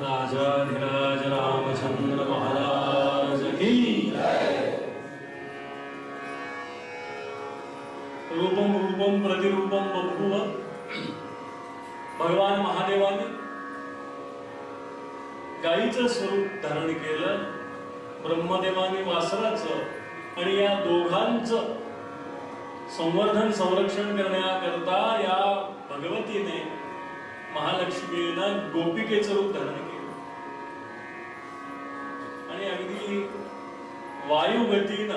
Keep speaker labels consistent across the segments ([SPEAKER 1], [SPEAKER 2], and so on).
[SPEAKER 1] राजाधिराज रामचंद्र महाराज की रूपम रूपम प्रतिरूपम बभूव भगवान महादेवाने गायीचं स्वरूप धारण केलं ब्रह्मदेवाने वासराचं आणि या दोघांचं संवर्धन संरक्षण करण्याकरता या भगवतीने महालक्ष्मीनं गोपिकेचं रूप धारण आणि अगदी वायुगतीनं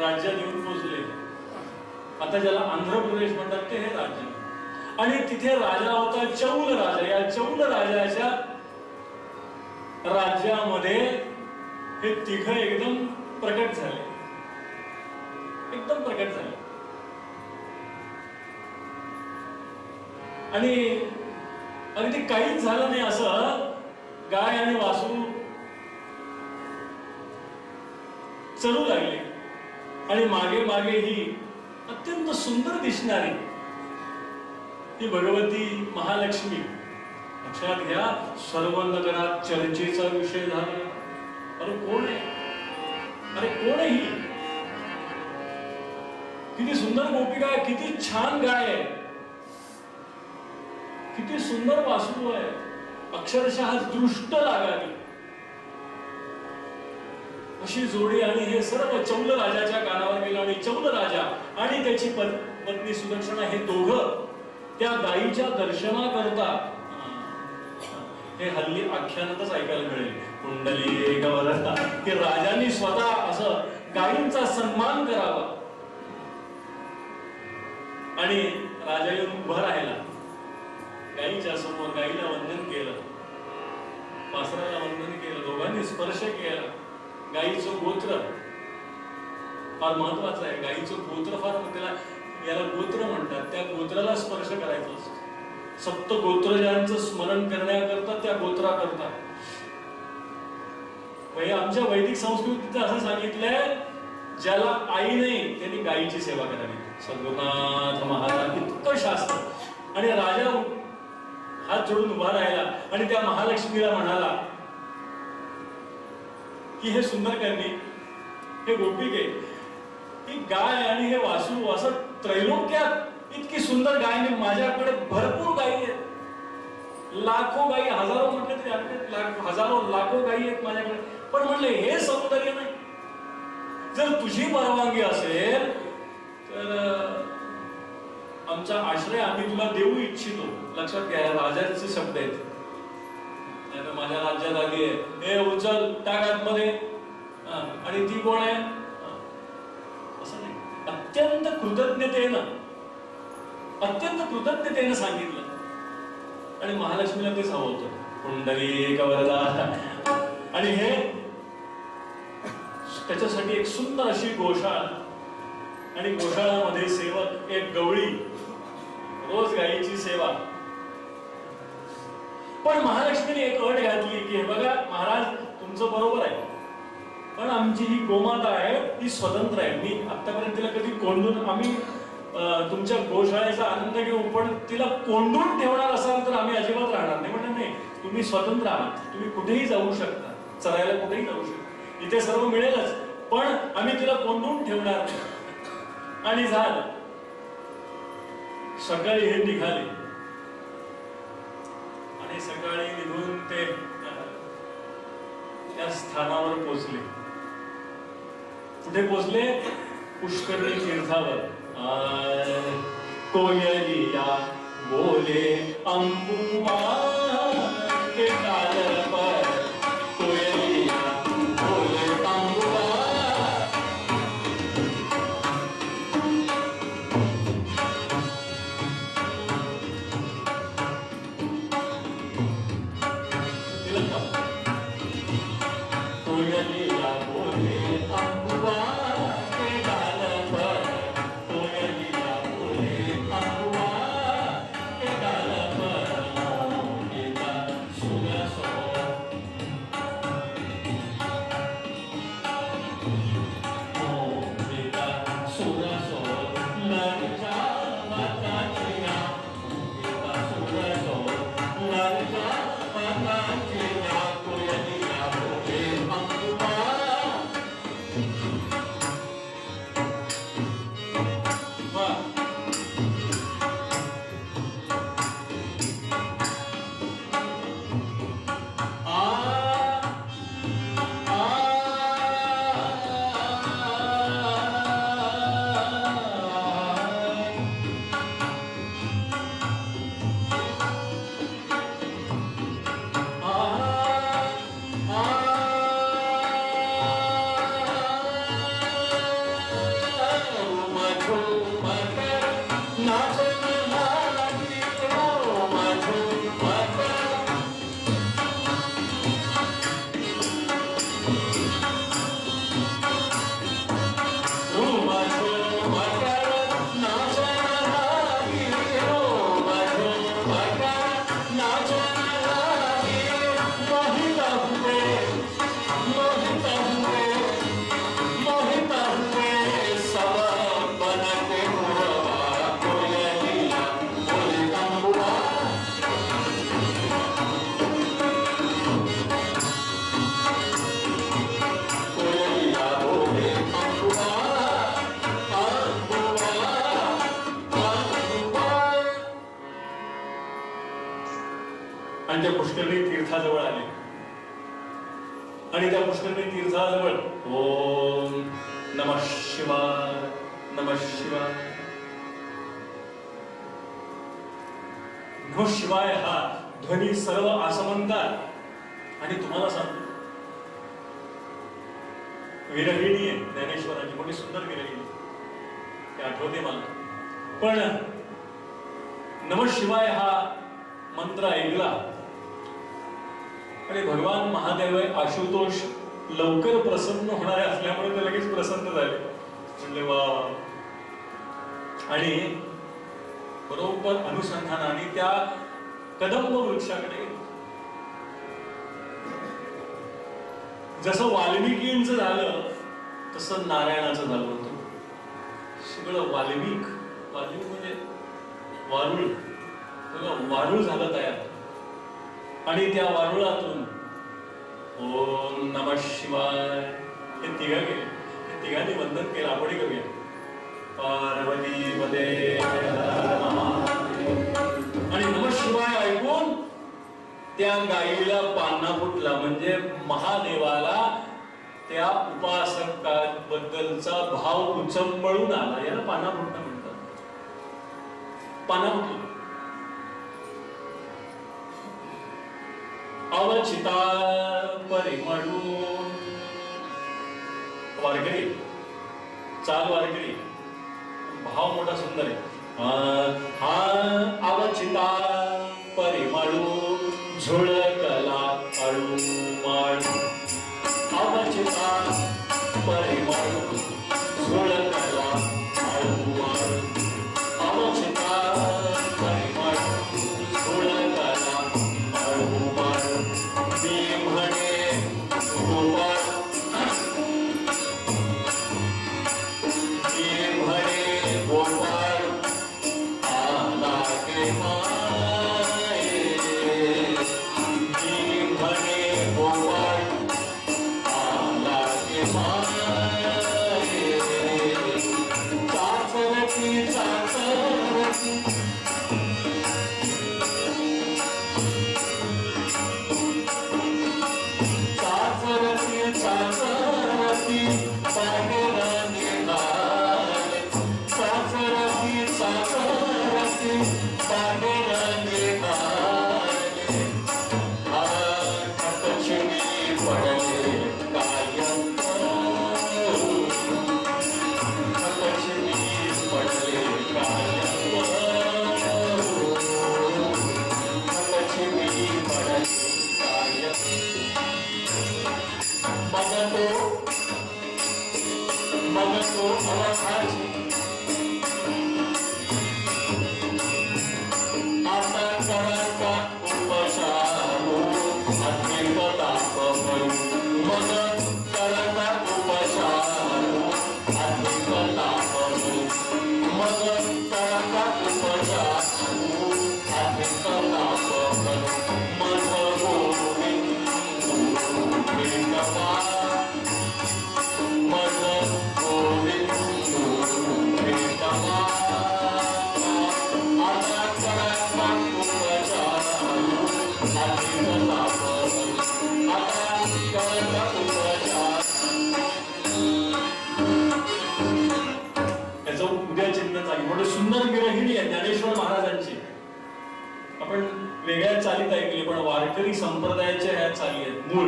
[SPEAKER 1] राज्यात येऊन पोचले आता ज्याला आंध्र प्रदेश म्हणतात ते हे राज्य. आणि तिथे राजा होता चौल राजा. या चौल राजाच्या राज्यामध्ये हे तिघ एकदम प्रकट झाले. एकदम प्रकट झाले. आणि अगदी काहीच झालं नाही असं गाय आणि वासरू चलू लागले. आणि मागे मागे ही अत्यंत सुंदर दिसणारी ती भगवती महालक्ष्मी. लक्षात घ्या सर्व नगरात चर्चेचा विषय झाला. अरे कोण आहे? अरे कोण ही? किती सुंदर गोपिका आहे किती छान गाय आहे. किती सुंदर वासरू आहे. अक्षरशः दृष्ट लागावी अशी जोडी आणि हे सर्व चौल राजाच्या कानावर गेलं आणि चौल राजा आणि त्याची पत्नी सुदर्शना हे दोघं त्या गायीच्या दर्शनाकरता हे हल्ली आख्यानातच ऐकायला मिळेल. कुंडली गवरता की राजांनी स्वतः असं गायींचा सन्मान करावा. आणि राजा येऊन उभा राहिला. गायीच्या समोर गायीला वंदन केलं. वासराला वंदन केलं दोघांनी स्पर्श केला. गायीचं गोत्र. फार महत्वाचं आहे. गायीचं गोत्र फार त्याला याला गोत्र म्हणतात. त्या गोत्राला स्पर्श करायचा असतो. सप्त गोत्रजांचं स्मरण करण्याकरता त्या गोत्रा करता आमच्या वैदिक संस्कृतीत असं सांगितलंय ज्याला आई नाही त्यांनी गायीची सेवा करावी. सद्गुरुनाथ महाराज इतकं शास्त्र. आणि राजा हात जोडून उभा राहिला आणि त्या महालक्ष्मीला म्हणाला की हे सुंदर करणे हे गोपिके ही गाय आणि हे वासू असं त्रैलोक्यात इतकी सुंदर गाय मी माझ्याकडे भरपूर गायी आहेत. लाखो गायी हजारो म्हटले तरी अगदी लाख हजारो लाखो गायी आहेत माझ्याकडे. पण म्हटले हे सौंदर्य नाही. जर तुझी परवानगी असेल तर आमचा आश्रय आम्ही तुला देऊ इच्छितो. लक्षात घ्या राजाचे शब्द आहेत. त्यानं माझ्या राज्यात आली आहे. हे उचल टाक आतमध्ये आणि ती कोण आहे? असं नाही. अत्यंत कृतज्ञतेनं अत्यंत कृतज्ञतेनं सांगितलं. आणि महालक्ष्मीला तेच हवं होतं. कुंडली कवरदा आणि हे त्याच्यासाठी एक सुंदर अशी गोशाळा. आणि गोशाळामध्ये सेवक एक गवळी. रोज गायीची सेवा. पण महालक्ष्मीने एक अट घातली की हे बघा महाराज तुमचं बरोबर आहे. पण आमची ही गोमाता आहे ती स्वतंत्र आहे. मी आतापर्यंत तिला कधी कोंडून आम्ही तुमच्या गोशाळेचा आनंद घेऊ पण तिला कोंडून ठेवणार असाल तर आम्ही अजिबात राहणार नाही. म्हणजे नाही तुम्ही स्वतंत्र आहात. तुम्ही कुठेही जाऊ शकता. चरायला कुठेही जाऊ शकता. इथे सर्व मिळेलच पण आम्ही तिला कोंडून ठेवणार नाही. आणि झालं. सकाळी हे निघाले. आणि सकाळी निघून ते त्या स्थानावर पोचले. कुठे पोचले? पुष्करणी तीर्थावर. कोयलिया बोले अंबुआ के आसमंतात आणि तुम्हाला सांगतो. विरहिणी आहे ज्ञानेश्वराची. मोठी सुंदर विरहिणी. ते आठवते मला. पण नम शिवाय हा मंत्र ऐकला. आणि भगवान महादेव आशुतोष लवकर प्रसन्न होणारे असल्यामुळे ते लगेच प्रसन्न झाले. म्हणले वा वा. आणि बरोबर अनुसंधानाने त्या कदंब वृक्षाकडे जसं वाल्मिकींचं झालं तसं नारायणाचं झालं होतं. सगळं वाल्मिक वाल्मिक म्हणजे वारुळ. सगळं वारुळ झालं तयार. आणि त्या वारुळातून ओम नम शिवाय हे तिघा गेले. हे तिघांनी वंदन केलं आपण करूया पार्वती पदे आणि नम शिवाय ऐकून त्या गायीला पान्हा फुटला म्हणजे महादेवाला त्या उपासकाबद्दलचा भाव उचंबळून आला याला पाना म्हणतात. पाना अवचिता परिमळून. वारकरी. चाल वारकरी. भाव मोठा सुंदर आहे. हा अवचिता परिमळून झुळकला वेगळ्या चालीत ऐकली पण वारकरी संप्रदायाच्या ह्या चाली आहेत मूळ.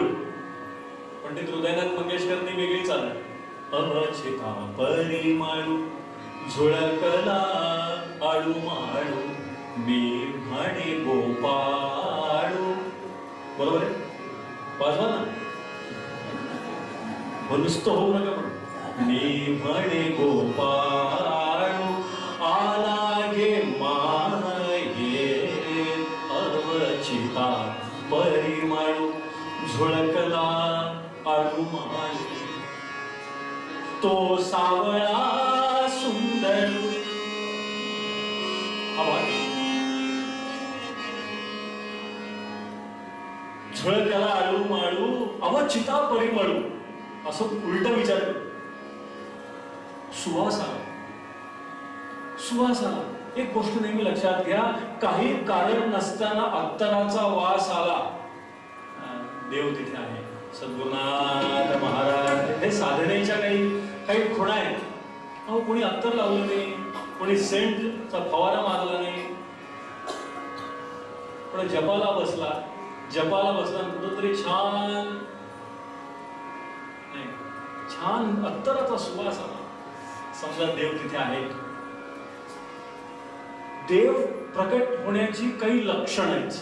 [SPEAKER 1] पंडित हृदयनाथ मंगेशकरनी वेगळी चाल. आहे अवचिता परिमळू झुळकला आळू माळू मी म्हणे गोपाळू. बरोबर आहे? वाजवा ना. मग नुसतं होऊ नका पण मी म्हणे गोपाळू आला तो सावळा सुंदर. आवाज. झुळकला आळू माळू अवचिता परिमळू असं उलट विचार कर. सुवास आला. सुवास आला. एक गोष्ट नेहमी लक्षात घ्या काही कारण नसताना अत्तराचा वास आला. देव तिथे आहे. सद्गुरुनाथ महाराज हे साधनेच्या काही काही खुणा आहेत. अहो कोणी अत्तर लावलं नाही कोणी सेंटचा फवारा मारला नाही. पण जपाला बसला जपाला बसला आणि कुठंतरी छान नाही छान अत्तराचा सुवास आला. समजा देव तिथे आहे देव प्रकट होण्याची काही लक्षण आहेत.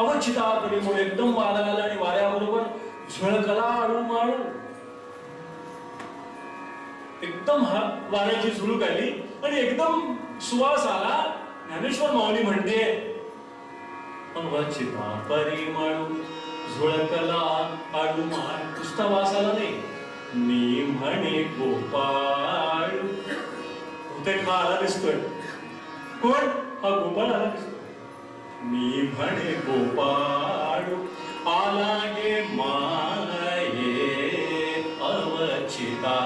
[SPEAKER 1] अवचिताकडे एकदम वारा आला आणि वाऱ्याबरोबर झळकला अळू माळू एकदम हा वाऱ्याची झुळूक आली आणि एकदम सुवास आला. ज्ञानेश्वर माऊली म्हणते अवचिता परिमळू झुळकला अळू माळ नुसता वास आला नाही. मी म्हणे गोपाळ. बहुतेक हा आला दिसतोय. कोण? हा गोपाळ आला दिसतोय. मी म्हणे गोपाळ आला गे माये अवचिता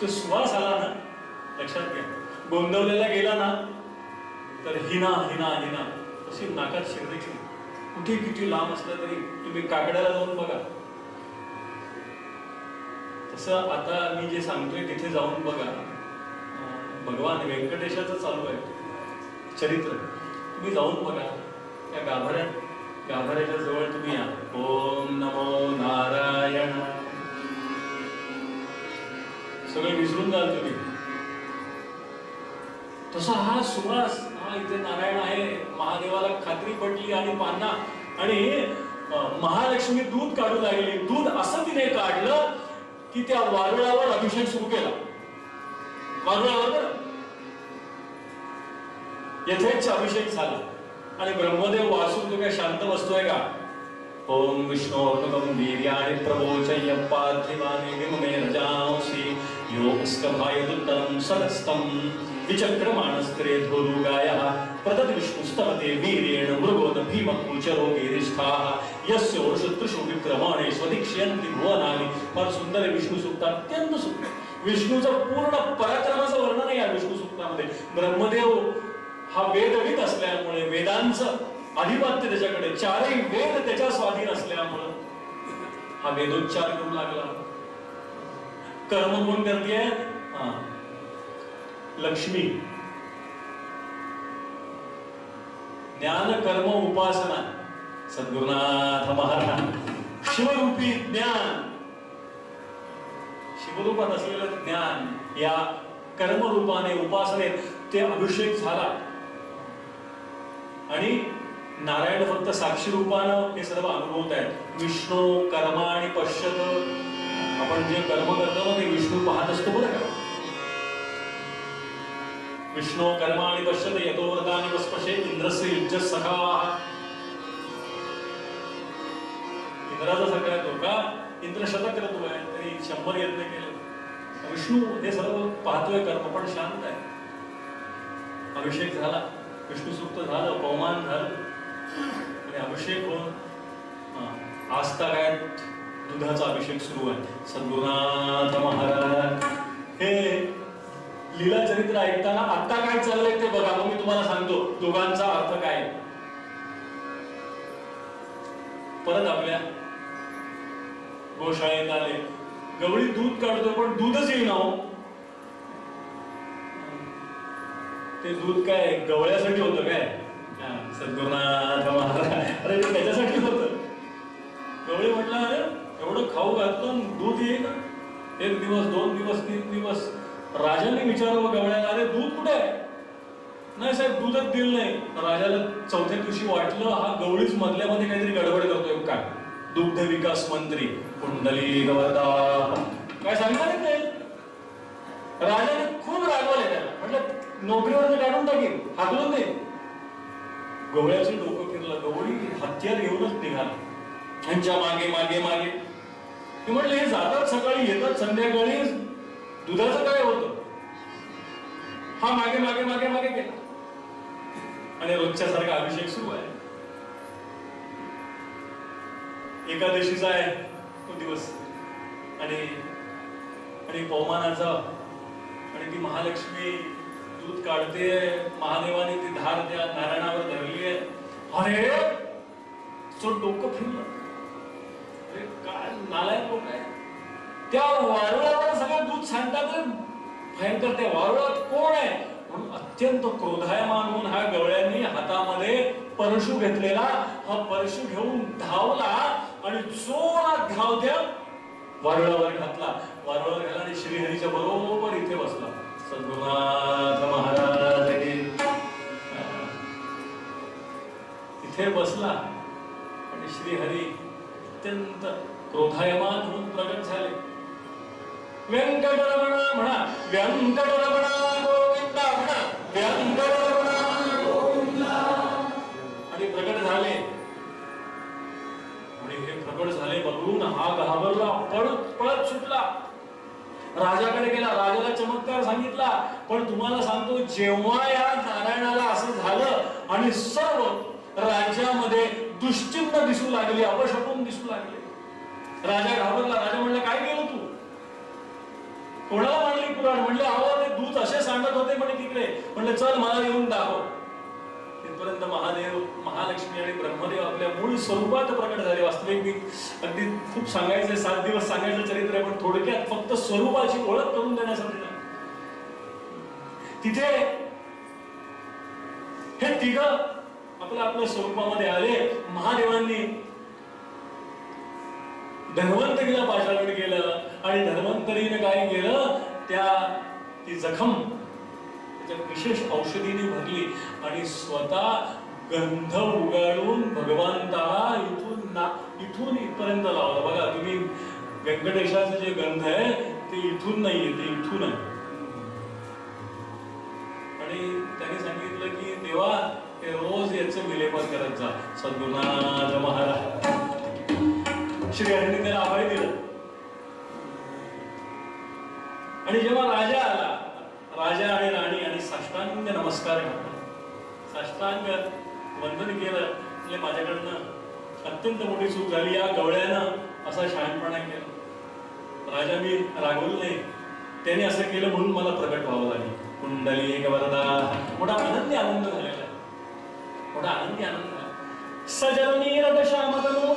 [SPEAKER 1] तो श्वास आला ना लक्षात घ्या. गोंदवलेला गेला ना तर हिना हिना हिना अशी नाकात शिरण्याची कुठे किती लांब असलं तरी तुम्ही काकड्याला जाऊन बघा. तसं आता मी जे सांगतोय तिथे जाऊन बघा. भगवान व्यंकटेशाचं चालू आहे. चरित्र. तुम्ही जाऊन बघा. त्या गाभाऱ्या गाभाऱ्याच्या जवळ तुम्ही या. ओम नमो नारायण. सगळे विसरून जाल तुम्ही. तसा हा सुवास हा इथे नारायण आहे. महादेवाला खात्री पटली आणि पान्ना आणि महालक्ष्मी दूध काढू लागली. दूध असं तिने काढलं की त्या वारुळावर अभिषेक सुरू केला. वारुळावर यथेच अभिषेक झाला. आणि ब्रह्मदेव वासून तो काय शांत बसतोय का? ओम विष्णोर्नुकं वीर्याणि प्रवोचय पार्थिवानि विममे रजांसि योगस्तभायदुत्तरं सदस्तं विचक्रमाणस्त्रे धोरुगायः प्रदत् विष्णुस्तवते वीरेण मृगोद भीमकुचरो गिरिष्ठाः। यस्य वर्षत्रिषु विक्रमाणे स्वदीक्ष्यन्ति भुवनानि। फार सुंदर आहे विष्णू सूक्त अत्यंत सुंदर. विष्णूचं पूर्ण पराक्रमाचं वर्णन आहे या विष्णू सूक्तामध्ये. ब्रह्मदेव हा वेदवित असल्यामुळे वेदांचं अधिपत्य त्याच्याकडे चारही वेद त्याच्या स्वाधीन असल्यामुळं हा वेदोच्चार करू लागला. कर्म कोण करते? लक्ष्मी. ज्ञान कर्म उपासना. सद्गुरुनाथ महाराज. शिवरूपी ज्ञान. शिवरूपात असलेलं ज्ञान या कर्मरूपाने उपासनेत ते अभिषेक झाला. आणि नारायण फक्त साक्षी रूपानं हे सर्व अनुभवत आहेत. विष्णू कर्मा आणि पश्चत आपण जे कर्म करतो ना ते विष्णू पाहत असतो बरं का? विष्णू कर्मा आणि पश्यत यतो आणि वस्पशे इंद्रस्य युज्य सखा. इंद्राचा सखा येतो का? इंद्र शतक करतो आहे तरी शंभर यज्ञ केले. विष्णू हे सर्व पाहतोय कर्म पण शांत आहे. अभिषेक झाला. विष्णू सूक्त झालं पवमान झालं. आणि अभिषेक होऊन आस्था काय दुधाचा अभिषेक सुरू आहे. सद्गुरुनाथ महाराज. हे लीला चरित्र ऐकताना आत्ता काय चाललंय ते बघा. मग मी तुम्हाला सांगतो दोघांचा अर्थ काय परत आपल्या गोशाळेत आले. गवळी दूध काढतो पण दूधच येईना हो ते दूध काय गवळ्यासाठी होतं काय? सद्गुरुनाथ महाराज. अरे ते त्याच्यासाठी होतं. गवळी म्हटलं अरे एवढं खाऊ घातलं आणि दूध येईल एक दिवस दोन दिवस तीन दिवस. राजाने विचारावं गवळ्याला अरे दूध कुठे आहे? नाही साहेब दूधच दिलं नाही. राजाला चौथ्या दिवशी वाटलं हा गवळीच मधल्यामध्ये काहीतरी गडबड करतोय. काय दुग्ध विकास मंत्री कुंडली गवता काय सांगणार नाही राजाने खूप रागवले त्याला. म्हटलं नोकरीवर काढून टाकेल हाकलून दे. गवळ्याचं डोकं फिरलं गवळी हत्यार घेऊनच निघाला. त्यांच्या मागे मागे मागे. ते म्हटलं हे जातात सकाळी येतात संध्याकाळी. दुधाचं काय होतं? हा मागे मागे मागे मागे गेला. आणि रोजच्या सारखा अभिषेक सुरू आहे. एकादशीचा आहे तो दिवस. आणि आणि पवमानाचा. आणि ती महालक्ष्मी दूध काढते महादेवाने ती धार त्या नारायणावर धरली आहे. अरे तो डोकं फिरलं. अरे काय नालायक लोक आहे? त्या वारुळावर सगळं दूध सांगतात भयंकर त्या वारुळात कोण आहे? म्हणून अत्यंत क्रोधायमान होऊन हा गवळ्यांनी हातामध्ये परशु घेतलेला हा परशु घेऊन धावला आणि जोरात धावत्या वारुळावर घातला. वारुळावर घाला आणि श्रीहरीच्या बरोबर इथे बसला. सद्गुरुनाथ महाराज की बसला आणि श्रीहरी अत्यंत क्रोधायमान होऊन प्रगट झाले. व्यंकटरमणा म्हणा व्यंकटरमणा गोविंदा म्हणा व्यंकटरमणा गोविंदा. आणि प्रगट झाले. आणि हे प्रगट झाले बघून हा घाबरला पळत पळत सुटला. राजाकडे गेला राजाला चमत्कार सांगितला पण तुम्हाला सांगतो जेव्हा या नारायणाला असं झालं आणि सर्व राज्यामध्ये दुश्चिन्ह दिसू लागली अपशकून दिसू लागले राजा घाबरला राजा म्हणला काय केलं तू? कोणाला मांडली पुराण म्हणले अहो ते दूत असे सांगत होते म्हणे तिकडे. म्हणले चल मला येऊन दाखव. जोपर्यंत महादेव महालक्ष्मी आणि ब्रह्मदेव आपल्या मूळ स्वरूपात प्रकट झाले. वास्तविक मी अगदी खूप सांगायचं सात दिवस सांगायचं चरित्र आहे पण थोडक्यात फक्त स्वरूपाची ओळख करून देण्यासाठी तिथे हे तिघ आपल्या आपल्या स्वरूपामध्ये आले. महादेवांनी धन्वंतरीला पाचारण केलं आणि धन्वंतरीने काय केलं? त्या ती जखम त्या विशेष औषधीने भरली आणि स्वतः गंध उगाळून भगवंताला इथून ना इथून इथपर्यंत लावला. बघा तुम्ही व्यंकटेशाचं जे गंध आहे ते इथून नाहीये ते इथून आहे. आणि त्यांनी सांगितलं की देवा ते रोज याचं विलेपन करत जा सद्गुरुनाथ महाराज. श्री हरीने त्याला आभार दिलं. आणि जेव्हा राजा आला राजा आणि राणी आणि साष्टांग नमस्कार. घातला साष्टांग वंदन केलं म्हणजे माझ्याकडनं अत्यंत मोठी चूक झाली. या गवळ्यानं असा शहाणपणा केला. राजा मी रागवलं. नाही त्याने असं केलं म्हणून मला प्रकट व्हावं लागेल. कुंडली एक वरदा. मोठा आनंदी आनंद झालेला. मोठा आनंदी आनंद झाला. सजल रथ श्याम तनू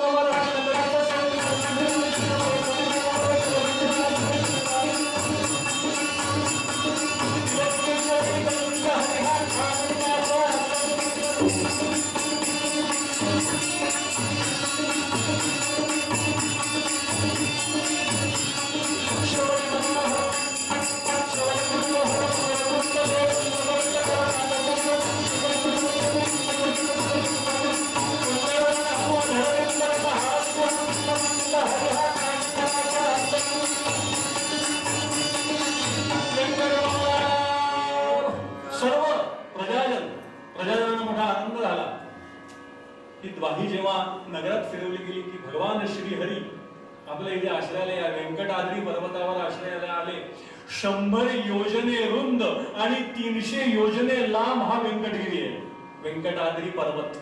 [SPEAKER 1] ही द्वाही जेव्हा नगरात फिरवली गेली की भगवान श्रीहरी आपल्या इथे आश्रयाला या व्यंकटाद्री पर्वतावर आश्रयाला आले शंभर योजने रुंद आणि तीनशे योजने लांब हा व्यंकटगिरी आहे. व्यंकटाद्री पर्वत.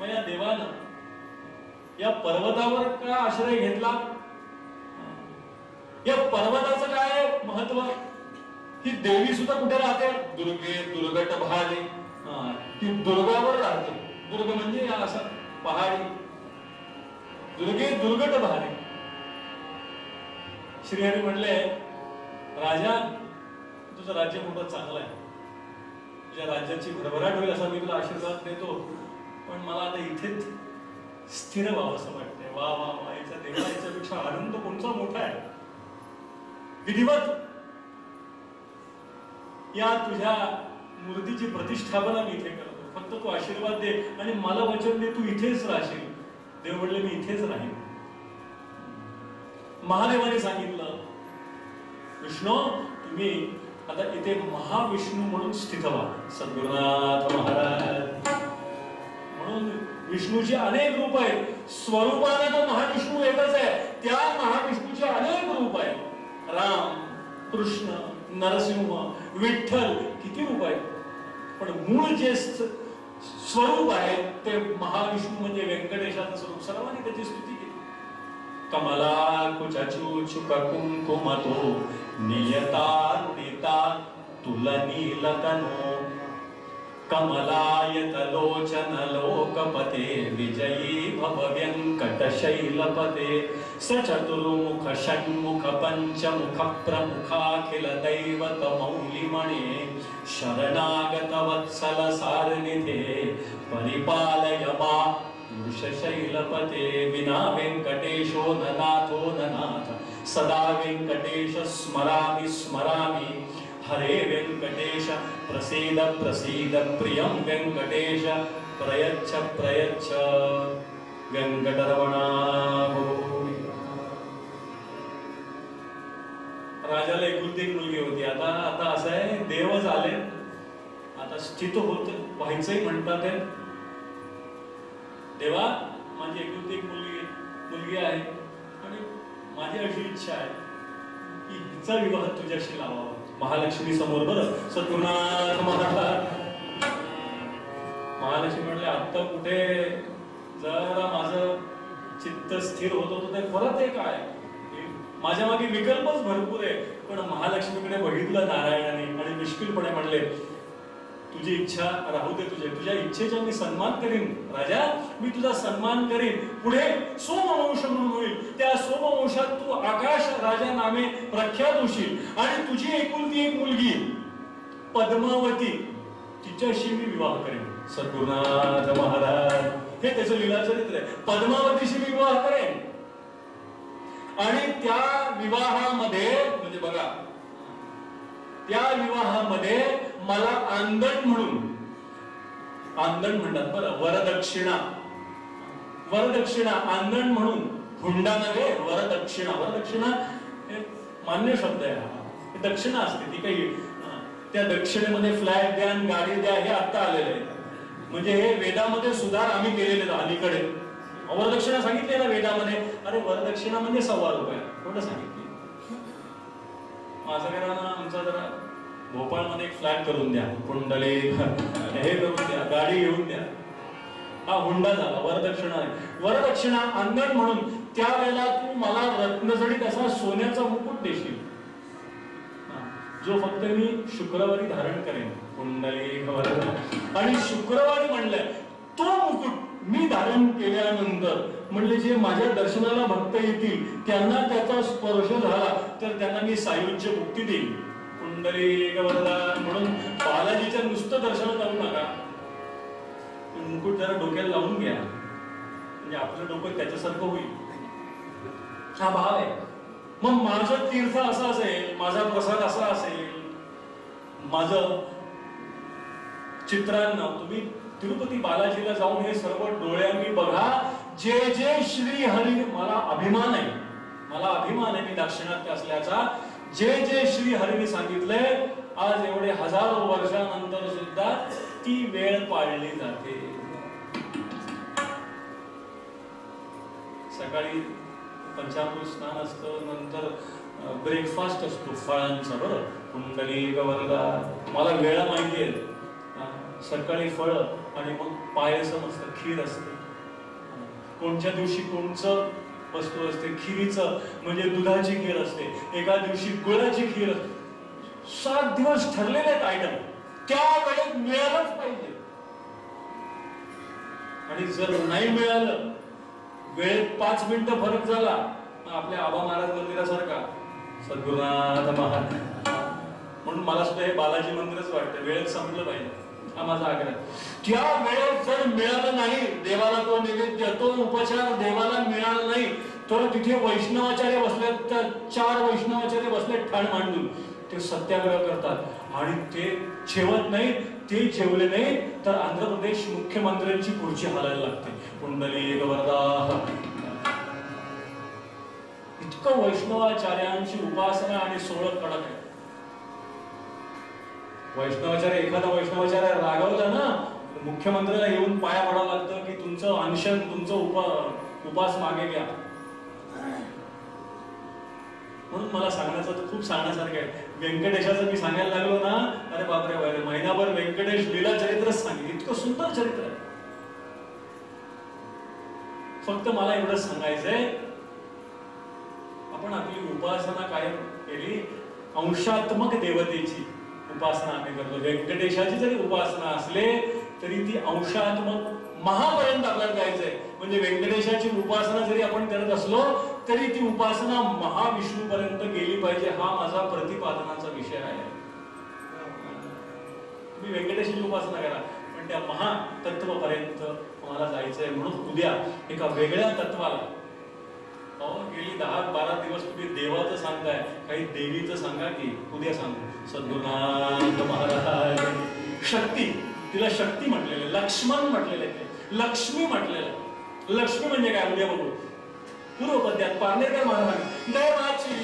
[SPEAKER 1] मग या देवानं या पर्वतावर का आश्रय घेतला? या पर्वताचं काय महत्त्व? ही देवी सुद्धा कुठे राहते? दुर्गे दुर्गट भाले ती दुर्गावर राहते. दुर्ग म्हणजे असं पहाडी. दुर्गे दुर्गट भारी. श्रीहरी म्हणले राजा तुझं राज्य मोठं चांगलं आहे. तुझ्या राज्याची भरभराट होईल असा मी तुला आशीर्वाद देतो. पण मला आता इथेच स्थिर व्हावं असं वाटतंय. वा वा वा याचा देवा याच्यापेक्षा आनंद कोणचा मोठा आहे? विधिवत या तुझ्या मूर्तीची प्रतिष्ठापना मी इथे करतो. फक्त तू आशीर्वाद दे आणि मला वचन दे तू इथेच राहशील. देव म्हणले मी इथेच राहीन. महादेवाने सांगितलं विष्णू तुम्ही आता इथे महाविष्णू म्हणून स्थित व्हा. सद्गुरुनाथ महाराज. म्हणून विष्णूची अनेक रूप आहेत. स्वरूपाने तो महाविष्णू एकच आहे. त्या महाविष्णूचे अनेक रूप आहेत. राम कृष्ण नरसिंह विठ्ठल किती रूप आहेत? पण मूळ जे स्वरूप आहे ते महाविष्णू म्हणजे व्यंकटेशाचं स्वरूप. सर्वांनी त्याची स्तुती केली. कमला कुचूचुक कुंकुमतो तुला नीलतनो कमलायतलोचन लोकपते विजयी भव स चतुर्मुख षण्मुख पञ्चमुख प्रमुखाखिल दैवत मौलिमणे शरणागत वत्सल सारनिधे परिपालय मा वृषशैलपते। विना वेङ्कटेशो न नाथो न नाथ सदा वेङ्कटेश स्मरामि स्मरामि। हरे वेङ्कटेश प्रसीद प्रसीद प्रियं वेङ्कटेश प्रयच्छ प्रयच्छ। व्यङ्कटरमणा राजाला एकुलती एक मुलगी होती. आता आता असं आहे देव झाले. आता स्थित होत. व्हायचंही म्हणतात ते. देवा माझी एकुलती एक मुलगी मुलगी आहे. आणि माझी अशी इच्छा आहे की हिचा विवाह तुझ्याशी लावावा. महालक्ष्मी समोर बरं. सद्गुरुनाथ महाराज. महालक्ष्मी म्हणले आत्ता कुठे? जरा माझं चित्त स्थिर होत होतं ते परत एक आहे. माझ्या मागे विकल्पच भरपूर आहे. पण महालक्ष्मीकडे बघितलं नारायणाने आणि निष्किलपणे म्हणले तुझी इच्छा राहू दे तुझे. तुझ्या इच्छेचा मी सन्मान करीन राजा. मी तुझा सन्मान करीन. पुढे सोमवंश म्हणून होईल. त्या सोमवंशात तू आकाश राजा नामे प्रख्यात होशील. आणि तुझी एकुलती एक मुलगी पद्मावती तिच्याशी मी विवाह करेन. सद्गुरुनाथ महाराज हे त्याचं लीला चरित्र आहे. पद्मावतीशी मी विवाह करेन. आणि त्या विवाहामध्ये म्हणजे बघा त्या विवाहामध्ये मला आंदण म्हणून आंदण म्हणतात बरं वरदक्षिणा. वरदक्षिणा आंदण म्हणून हुंडा नव्हे वरदक्षिणा. वरदक्षिणा हे मान्य शब्द आहे हा. दक्षिणा असते ती काही त्या दक्षिणेमध्ये फ्लॅट द्या आणि गाडी द्या हे आता आलेलं आहे. म्हणजे हे वेदामध्ये सुधार आम्ही केलेले अलीकडे. वरदक्षिणा सांगितली ना वेदामध्ये? अरे वरदक्षिणा म्हणजे सव्वा रुपये. एवढं सांगितले. माझं काय ना आमचा जरा भोपाळमध्ये एक फ्लॅट करून द्या. कुंडले हे करून द्या. गाडी घेऊन द्या. हा हुंडा झाला. वरदक्षिणा आहे. वरदक्षिणा अंगण म्हणून त्यावेळेला तू मला रत्नजडीत असा सोन्याचा मुकुट देशील? जो फक्त मी शुक्रवारी धारण करेन. कुंडली आणि शुक्रवारी म्हणलंय तो मुकुट मी धारण केल्यानंतर म्हणजे जे माझ्या दर्शनाला भक्त येतील त्यांना त्याचा स्पर्श झाला तर त्यांना मी सायुज्य मुक्ती देईल कुंडली वरदा म्हणून बालाजीच्या नुसतं दर्शन जाऊ नका. मुकुट जरा डोक्याला लावून घ्या. म्हणजे आपलं डोकं त्याच्यासारखं होईल. हा भाव आहे. मग माझं तीर्थ असं असेल माझा प्रसाद असा असेल माझं चित्रांना तुम्ही तिरुपती बालाजीला जाऊन हे सर्व डोळ्यांनी बघा. जे जे श्री हरी. मला अभिमान आहे. मला अभिमान आहे मी दाक्षिणात्य असल्याचा. जे जे श्री हरीने सांगितले आज एवढे हजारो वर्षानंतर सुद्धा ती वेळ पाळली जाते. सकाळी पंचामृत स्नान असतं नंतर ब्रेकफास्ट असतो फळांचा बरं. कुंडली गवरला मला वेळा माहिती आहे. सकाळी फळ आणि मग पायसम असतं खीर असते. कोणत्या दिवशी कोणचं वस्तू असते खिरीचं म्हणजे दुधाची खीर असते. एका दिवशी गुळाची खीर असते. सात दिवस ठरलेले आहेत आयटम त्या वेळेत मिळालंच पाहिजे. आणि जर नाही मिळालं वेळेत पाच मिनिटं फरक झाला आपल्या आबा महाराज मंदिरासारखा सद्गुरुनाथ महाराज. म्हणून मला सुद्धा हे बालाजी मंदिरच वाटतं वेळेत संपलं पाहिजे. हा माझा आग्रह. त्या वेळेस जर मिळालं नाही देवाला तो नैवेद्य तो उपचार देवाला मिळाला नाही तर तिथे वैष्णवाचार्य बसले तर चार वैष्णवाचार्य बसले ठाण मांडून. ते सत्याग्रह करतात. आणि ते जेवत नाही ते जेवले नाही तर आंध्र प्रदेश मुख्यमंत्र्यांची खुर्ची हालायला लागते. पुंडलिक वरदा इतकं वैष्णवाचार्यांची उपासना आणि सोळख कडक आहे. वैष्णवाचार्य एखादा वैष्णवाचार्य रागवला ना मुख्यमंत्र्याला येऊन पाया पडावं लागतं की तुमचं अनशन तुमचं उपा उपास मागे घ्या. म्हणून मला सांगण्याचं तर खूप सांगण्यासारखं आहे. व्यंकटेशाचं मी सांगायला लागलो ना अरे बापरे बापरे महिनाभर व्यंकटेश लीला चरित्रच सांगेल इतकं सुंदर चरित्र आहे. फक्त मला एवढंच सांगायचंय आपण आपली उपासना कायम केली अंशात्मक देवतेची. उपासना आम्ही करतो. व्यंकटेशाची जरी उपासना असले तरी ती अंशात्मक महापर्यंत आपल्याला जायचंय. म्हणजे व्यंकटेशाची उपासना जरी आपण करत असलो तरी ती उपासना महाविष्णू पर्यंत गेली पाहिजे हा माझा प्रतिपादनाचा विषय आहे. तुम्ही व्यंकटेशाची उपासना करा पण त्या महातत्वापर्यंत तुम्हाला जायचंय म्हणून उद्या एका वेगळ्या तत्वाला. गेली दहा बारा दिवस तुम्ही देवाचं सांगताय काही देवीचं सांगा की उद्या सांगू. सद्गुरुनाथ महाराज. शक्ती. तिला शक्ती म्हटलेले लक्ष्मण म्हटलेले लक्ष्मी म्हटलेलं. लक्ष्मी म्हणजे काय? उद्या बघू. पूर्वपद्यात पार्नेकर महाराज. देवाची